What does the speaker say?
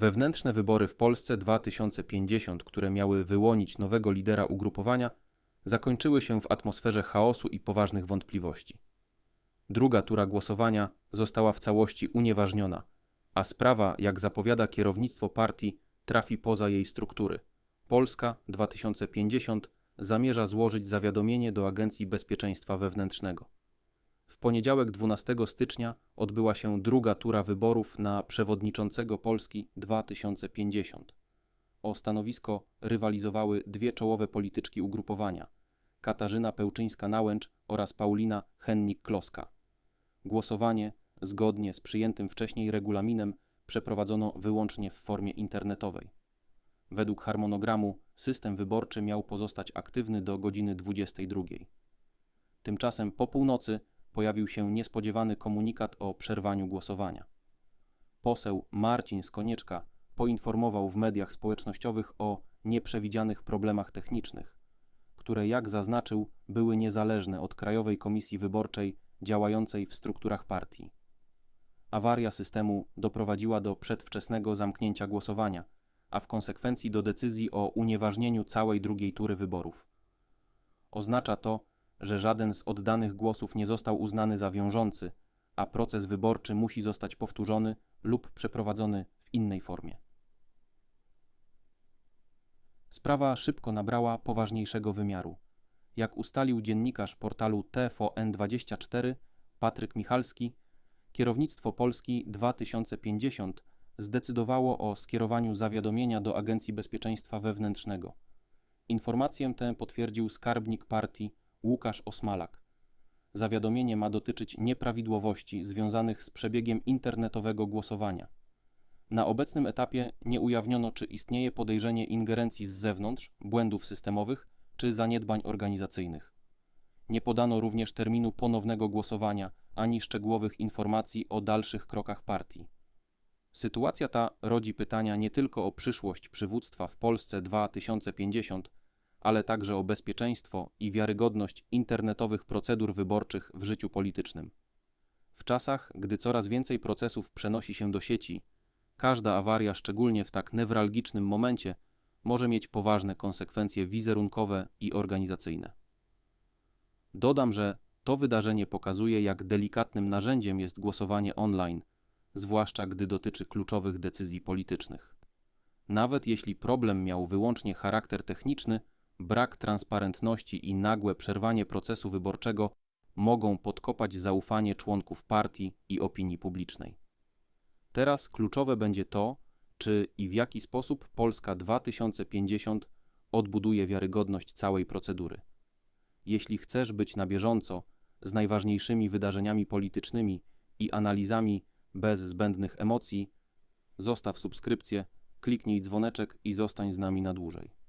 Wewnętrzne wybory w Polsce 2050, które miały wyłonić nowego lidera ugrupowania, zakończyły się w atmosferze chaosu i poważnych wątpliwości. Druga tura głosowania została w całości unieważniona, a sprawa, jak zapowiada kierownictwo partii, trafi poza jej struktury. Polska 2050 zamierza złożyć zawiadomienie do Agencji Bezpieczeństwa Wewnętrznego. W poniedziałek 12 stycznia odbyła się druga tura wyborów na przewodniczącego Polski 2050. O stanowisko rywalizowały dwie czołowe polityczki ugrupowania: Katarzyna Pełczyńska-Nałęcz oraz Paulina Hennik-Kloska. Głosowanie, zgodnie z przyjętym wcześniej regulaminem, przeprowadzono wyłącznie w formie internetowej. Według harmonogramu system wyborczy miał pozostać aktywny do godziny 22. Tymczasem po północy pojawił się niespodziewany komunikat o przerwaniu głosowania. Poseł Marcin Skonieczka poinformował w mediach społecznościowych o nieprzewidzianych problemach technicznych, które, jak zaznaczył, były niezależne od Krajowej Komisji Wyborczej działającej w strukturach partii. Awaria systemu doprowadziła do przedwczesnego zamknięcia głosowania, a w konsekwencji do decyzji o unieważnieniu całej drugiej tury wyborów. Oznacza to, że żaden z oddanych głosów nie został uznany za wiążący, a proces wyborczy musi zostać powtórzony lub przeprowadzony w innej formie. Sprawa szybko nabrała poważniejszego wymiaru. Jak ustalił dziennikarz portalu TVN24 Patryk Michalski, kierownictwo Polski 2050 zdecydowało o skierowaniu zawiadomienia do Agencji Bezpieczeństwa Wewnętrznego. Informację tę potwierdził skarbnik partii Łukasz Osmalak. Zawiadomienie ma dotyczyć nieprawidłowości związanych z przebiegiem internetowego głosowania. Na obecnym etapie nie ujawniono, czy istnieje podejrzenie ingerencji z zewnątrz, błędów systemowych czy zaniedbań organizacyjnych. Nie podano również terminu ponownego głosowania ani szczegółowych informacji o dalszych krokach partii. Sytuacja ta rodzi pytania nie tylko o przyszłość przywództwa w Polsce 2050, ale także o bezpieczeństwo i wiarygodność internetowych procedur wyborczych w życiu politycznym. W czasach, gdy coraz więcej procesów przenosi się do sieci, każda awaria, szczególnie w tak newralgicznym momencie, może mieć poważne konsekwencje wizerunkowe i organizacyjne. Dodam, że to wydarzenie pokazuje, jak delikatnym narzędziem jest głosowanie online, zwłaszcza gdy dotyczy kluczowych decyzji politycznych. Nawet jeśli problem miał wyłącznie charakter techniczny, brak transparentności i nagłe przerwanie procesu wyborczego mogą podkopać zaufanie członków partii i opinii publicznej. Teraz kluczowe będzie to, czy i w jaki sposób Polska 2050 odbuduje wiarygodność całej procedury. Jeśli chcesz być na bieżąco z najważniejszymi wydarzeniami politycznymi i analizami bez zbędnych emocji, zostaw subskrypcję, kliknij dzwoneczek i zostań z nami na dłużej.